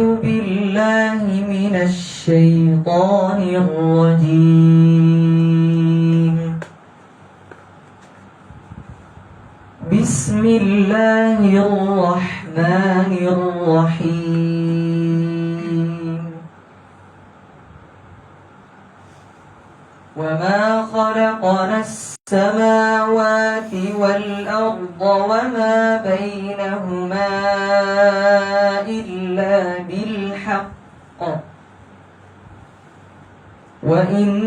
بالله من الشيطان الرجيم. بسم الله الرحمن الرحيم. وما خلقنا السماوات والأرض وما بينهما بالحق. وإن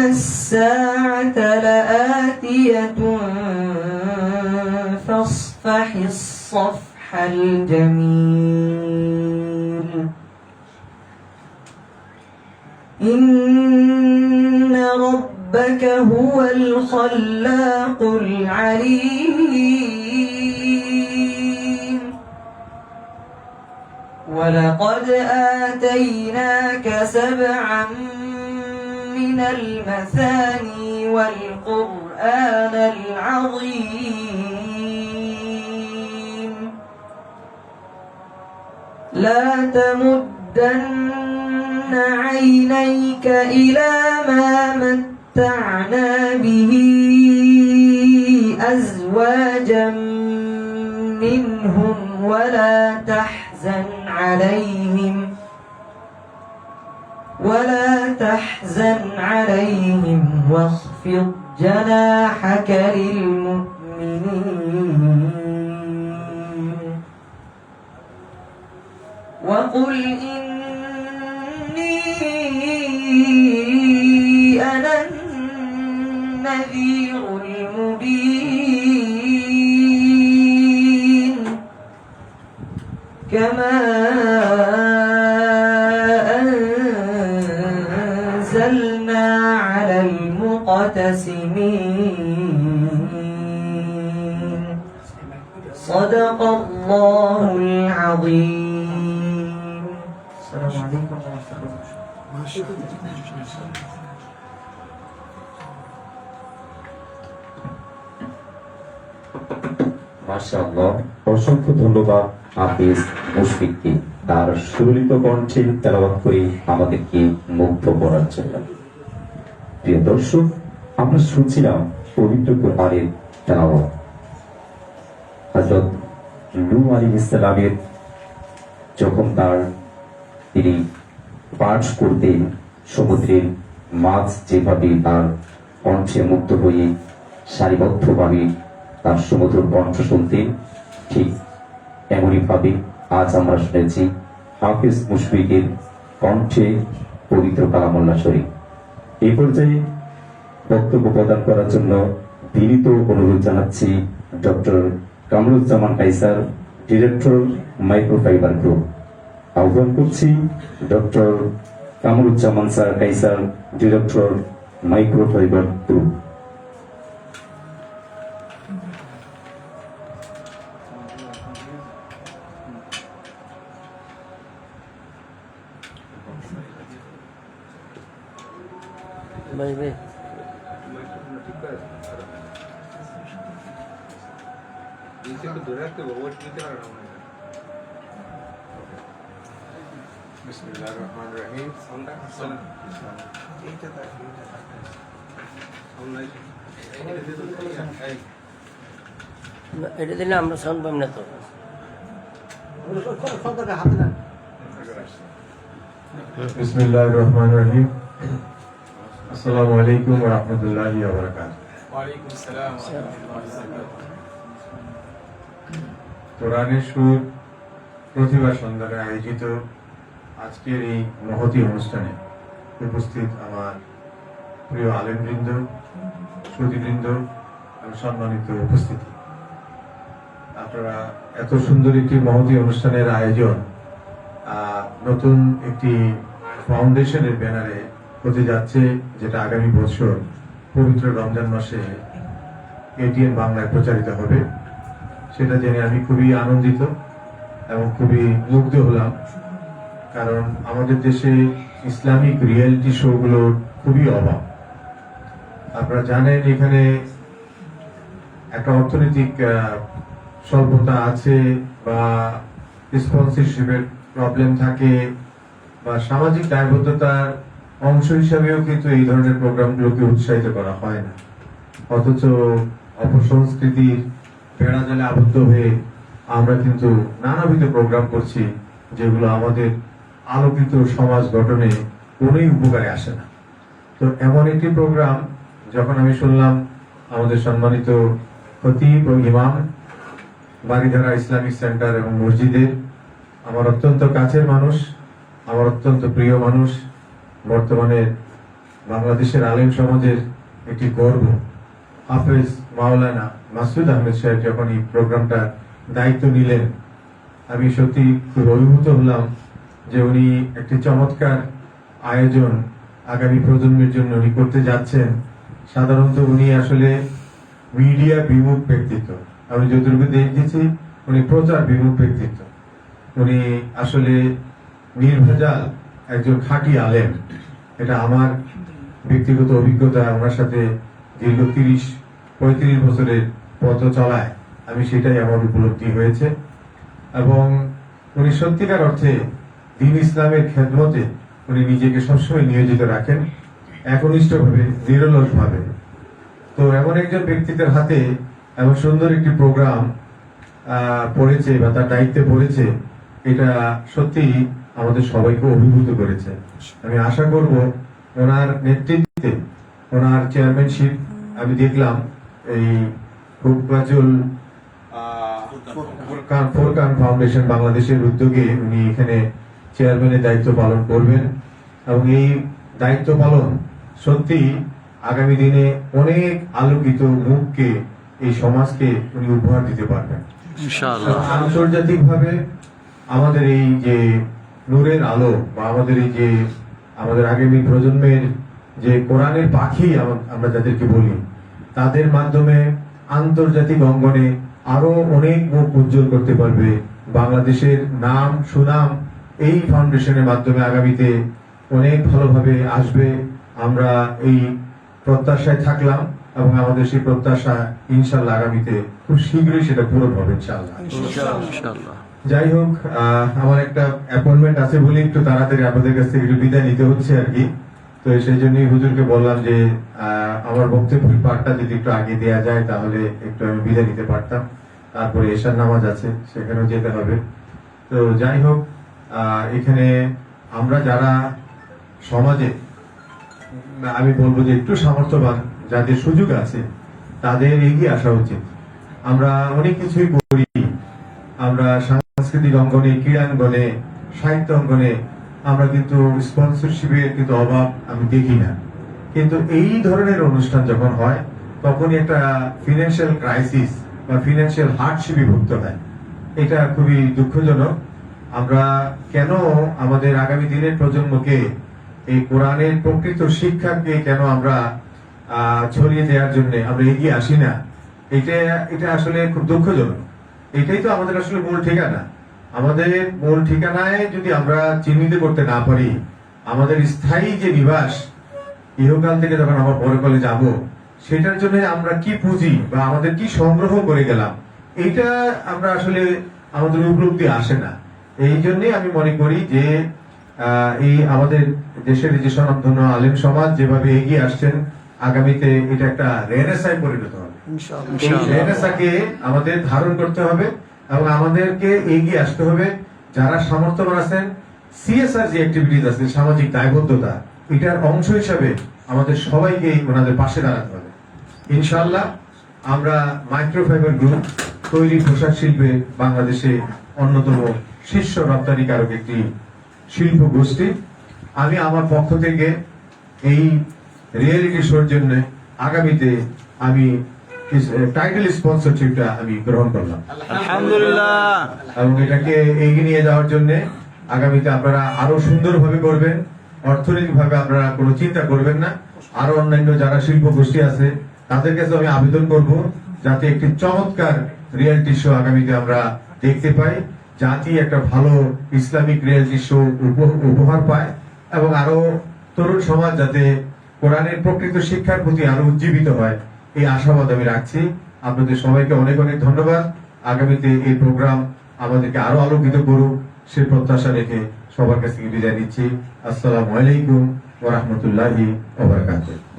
الساعة لآتية فاصفح الصفح الجميل. إن ربك هو الخلاق العليم. ولقد آتيناك سبعا من المثاني والقرآن العظيم. لا تمدن عينيك إلى ما متعنا به أزواجا منهم ولا تحزن. عليهم ولا تحزن عليهم واخفض جناحك للمؤمنين كما أنزلنا على المقتسمين صدق الله العظيم السلام عليكم ورحمة الله মাশাআল্লাহ অসংখ্য ধন্যবাদ হাফিজ মুশফিককে তার সুললিত কণ্ঠে তেলাওয়াত করে আমাদেরকে মুগ্ধ করার জন্য। প্রিয় দর্শক, আমরা শুনছিলাম পবিত্র কোরআনের তেলাওয়াত। হযরত নূহ আলাইহিস ইসলামের যখন তার তিনি পাঠ করতেন সমুদ্রের মাছ যেভাবে তার কণ্ঠে মুক্ত হয়ে সারিবদ্ধভাবে তার সমুদ্র কণ্ঠ শুনতেন, ঠিক এমনই ভাবে আজ আমরা শুনেছি হাফিজ মুশফিকের কণ্ঠে পবিত্র কালামুল্লাহ শরীফ। এই পর্যায়ে বক্তব্য প্রদান করার জন্য বিনীত অনুরোধ জানাচ্ছি doctor Kamruzzaman Kaiser, director microfibre group. আহ্বান করছি doctor Kamruzzaman sir, Kaiser, director microfibre group. ভাই ভাই বিসমিল্লাহির রহমানির রহিম না, এটা দিলে আমরা সাউন্ড পাই না তো বিসমিল্লাহির রহমানির রহিম আসসালামু আলাইকুম ওয়া রাহমাতুল্লাহি ওয়া বারাকাতুহু। আসসালাম ওয়া রাহমাতুল্লাহি কোরআনের সুর প্রতিভা সন্ধানে আয়োজিত আজকের এই মহতি অনুষ্ঠানে উপস্থিত আমার প্রিয় আলেমবৃন্দ শ্রুতিবৃন্দ এবং সম্মানিত উপস্থিতি। আপনারা এত সুন্দর একটি মহতি অনুষ্ঠানের আয়োজন আহ, নতুন একটি ফাউন্ডেশনের ব্যানারে হতে যাচ্ছে, যেটা আগামী বছর পবিত্র রমজান মাসে এটিএন বাংলায় প্রচারিত হবে। সেটা জেনে আমি খুবই আনন্দিত এবং খুবই মুগ্ধ হলাম। কারণ আমাদের দেশে ইসলামিক রিয়েলিটি শো গুলোর খুবই অভাব আপনারা জানেন এখানে একটা অর্থনৈতিক স্বল্পতা আছে বা স্পন্সরশিপের প্রবলেম থাকে বা সামাজিক দায়বদ্ধতার অংশ হিসাবেও কিন্তু এই ধরনের প্রোগ্রামগুলোকে উৎসাহিত করা হয় না। অথচ অপসংস্কৃতির বেড়া জালে আবদ্ধ হয়ে আমরা কিন্তু নানাবিধ প্রোগ্রাম করছি, যেগুলো আমাদের আলোকিত সমাজ গঠনে কোনোই উপকারে আসে না। তো এমন একটি প্রোগ্রাম, যখন আমি শুনলাম আমাদের সম্মানিত খতিব ও ইমাম বাড়িধারা ইসলামিক সেন্টার এবং মসজিদের, আমার অত্যন্ত কাছের মানুষ, আমার অত্যন্ত প্রিয় মানুষ বর্তমানে বাংলাদেশের আলেম সমাজের একটি গর্ব। হাফেজ মাওলানা মাসুদ আহমেদ সাহেব যখন এই প্রোগ্রামটা দায়িত্ব নিলেন, আমি সত্যি খুব অভিভূত হলাম যে উনি একটি চমৎকার আয়োজন আগামী প্রজন্মের জন্য উনি করতে যাচ্ছেন। সাধারণত উনি আসলে মিডিয়া বিমুখ ব্যক্তিত্ব। আমি যতটুকু দেখেছি, উনি প্রচার বিমুখ ব্যক্তিত্ব। উনি আসলে নির্ভেজাল একজন খাঁটি আলেম। এটা আমার ব্যক্তিগত অভিজ্ঞতা, ওনার সাথে দীর্ঘ তিরিশ, পঁয়ত্রিশ বছরের পথ চলায় আমি সেটাই আমার উপলব্ধি হয়েছে। এবং উনি সত্যিকার অর্থে দিন ইসলামের খেদমতে উনি নিজেকে সবসময় নিয়োজিত রাখেন, একনিষ্ঠভাবে নিরলস ভাবে তো এমন একজন ব্যক্তিদের হাতে এমন সুন্দর একটি প্রোগ্রাম পড়েছে বা তার দায়িত্বে পড়েছে, এটা সত্যি আমাদের সবাইকে অভিভূত করেছে। আমি আশা করব ওনার নেতৃত্বে ওনার চেয়ারম্যানশিপ আমি দেখলাম এই ফুরকান ফুরকান ফাউন্ডেশন বাংলাদেশের উদ্যোগে উনি এখানে চেয়ারম্যানের দায়িত্ব পালন করবেন এবং এই দায়িত্ব পালন সত্যি আগামী দিনে অনেক আলোকিত মুখকে এই সমাজকে উনি উপহার দিতে পারবেন। আন্তর্জাতিক ভাবে আমাদের এই যে নূরের আলো বা আমাদের এই যে, আমাদের আগামী প্রজন্মের যে কোরআনের পাখি আমরা যাদেরকে বলি, তাদের মাধ্যমে আন্তর্জাতিক অঙ্গনে আরও অনেক মুখ উজ্জ্বল করতে পারবে বাংলাদেশের নাম, সুনাম এই ফাউন্ডেশনের মাধ্যমে আগামীতে অনেক ভালোভাবে আসবে। আমরা এই প্রত্যাশায় থাকলাম এবং আমাদের সেই প্রত্যাশা ইনশাল্লাহ আগামীতে খুব শীঘ্রই সেটা পূরণ হবে ইনশাল্লাহ। যাই হোক আমার একটা অ্যাপয়েন্টমেন্ট আছে বলে একটু তাড়াতাড়ি আপনাদের কাছ থেকে একটু বিদায় নিতে হচ্ছে আর কি। তো সেই জন্যই হুজুরকে বললাম যে আমার বক্তব্যের পাঠটা যদি একটু আগে দেয়া যায়, তাহলে একটু আমি বিদায় নিতে পারতাম। তারপরে এশার নামাজ আছে, সেখানেও যেতে হবে। তো যাই হোক এখানে আমরা যারা সমাজে, আমি বলব যে একটু সামর্থ্যবান যাদের সুযোগ আছে, তাদের এগিয়ে আসা উচিত। আমরা অনেক কিছুই করি। আমরা সাংস্কৃতিক অঙ্গনে ক্রীড়াঙ্গনে সাহিত্য অঙ্গনে আমরা কিন্তু স্পন্সরশিপের কিন্তু অভাব আমি দেখি না। কিন্তু এই ধরনের অনুষ্ঠান যখন হয়, তখনই একটা ফিনান্সিয়াল ক্রাইসিস বা ফিনান্সিয়াল হার্ডশিপে ভুগতে হয়। এটা খুবই দুঃখজনক। আমরা কেন আমাদের আগামী দিনের প্রজন্মকে এই কোরআনের প্রকৃত শিক্ষাকে কেন আমরা ছড়িয়ে দেওয়ার জন্য আমরা এগিয়ে আসি না, এটা এটা আসলে খুব দুঃখজনক। এটাই তো আমাদের আসলে মূল ঠিকানা। আমাদের মূল ঠিকানায় যদি আমরা চিহ্নিত করতে না পারি আমাদের স্থায়ী যে নিবাস ইহকাল থেকে যখন আমরা পরকালে যাব সেটার জন্য আমরা কি পুঁজি বা আমাদের কি সংগ্রহ করে গেলাম এইটা আমরা আসলে আমাদের উপলব্ধি আসে না। এই জন্যই আমি মনে করি যে আহ, এই আমাদের দেশের যে স্বনামধন্য আলেম সমাজ যেভাবে এগিয়ে আসছেন আগামীতে এটা একটা রেনেসায় পরিণত হবে। রেনেসাকে আমাদের ধারণ করতে হবে। এবং আমাদেরকে এগিয়ে আসতে হবে। যারা সামর্থ্যবান আছেন সিএসআর যে অ্যাক্টিভিটিস আছে, সামাজিক দায়বদ্ধতা, এটার অংশ হিসাবে আমাদের সবাইকে ওনাদের পাশে দাঁড়াতে হবে। ইনশাআল্লাহ, আমরা মাইক্রোফাইবার গ্রুপ তৈরি পোশাক শিল্পে বাংলাদেশে অন্যতম শীর্ষ রপ্তানিকারক একটি শিল্প গোষ্ঠী। আমি আমার পক্ষ থেকে এই রিয়েলিটি শোর জন্য আগামীতে আমি টাইটেল স্পন্সরশিপটা আমি গ্রহণ করলাম। আলহামদুলিল্লাহ। এবং এটাকে এগিয়ে নিয়ে যাওয়ার জন্য আগামীতে আপনারা আরও সুন্দরভাবে করবেন অর্থনৈতিক ভাবে আপনারা কোনো চিন্তা করবেন না। আরও অন্যান্য যারা শিল্প গোষ্ঠী আছে তাদের কাছে আমি আবেদন করব যাতে একটি চমৎকার রিয়েলিটি শো আগামীতে আমরা দেখতে পাই জাতি একটা ভালো ইসলামিক রিয়েলিটি শো উপহার পায় এবং আরও তরুণ সমাজ যাতে কোরআনের প্রকৃত শিক্ষার প্রতি আরও উজ্জীবিত হয়। এই আশাবাদ আমি রাখছি। আপনাদের সবাইকে অনেক অনেক ধন্যবাদ। আগামীতে এই প্রোগ্রাম আমাদেরকে আরও আলোকিত করুক সে প্রত্যাশা রেখে সবার কাছ থেকে বিদায় নিচ্ছি। আসসালামু আলাইকুম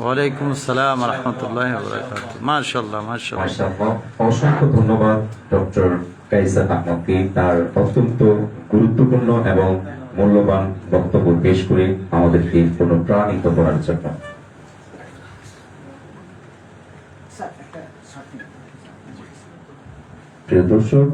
ওয়ালাইকুম আসসালাম রহমতুল্লাহ মাশাল্লাহ মাশাআল্লাহ অসংখ্য ধন্যবাদ ডক্টর আহমদকে তার অত্যন্ত গুরুত্বপূর্ণ এবং মূল্যবান বক্তব্য পেশ করে আমাদেরকে অনুপ্রাণিত করার জন্য। প্রিয় দর্শক,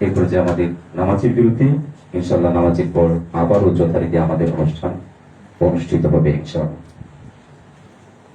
এই পর্যায়ে আমাদের নামাজের বিরুদ্ধে ইনশাল্লাহ নামাজের পর আবারও যথারীতি আমাদের অনুষ্ঠান অনুষ্ঠিত হবে ইনশাল্লাহ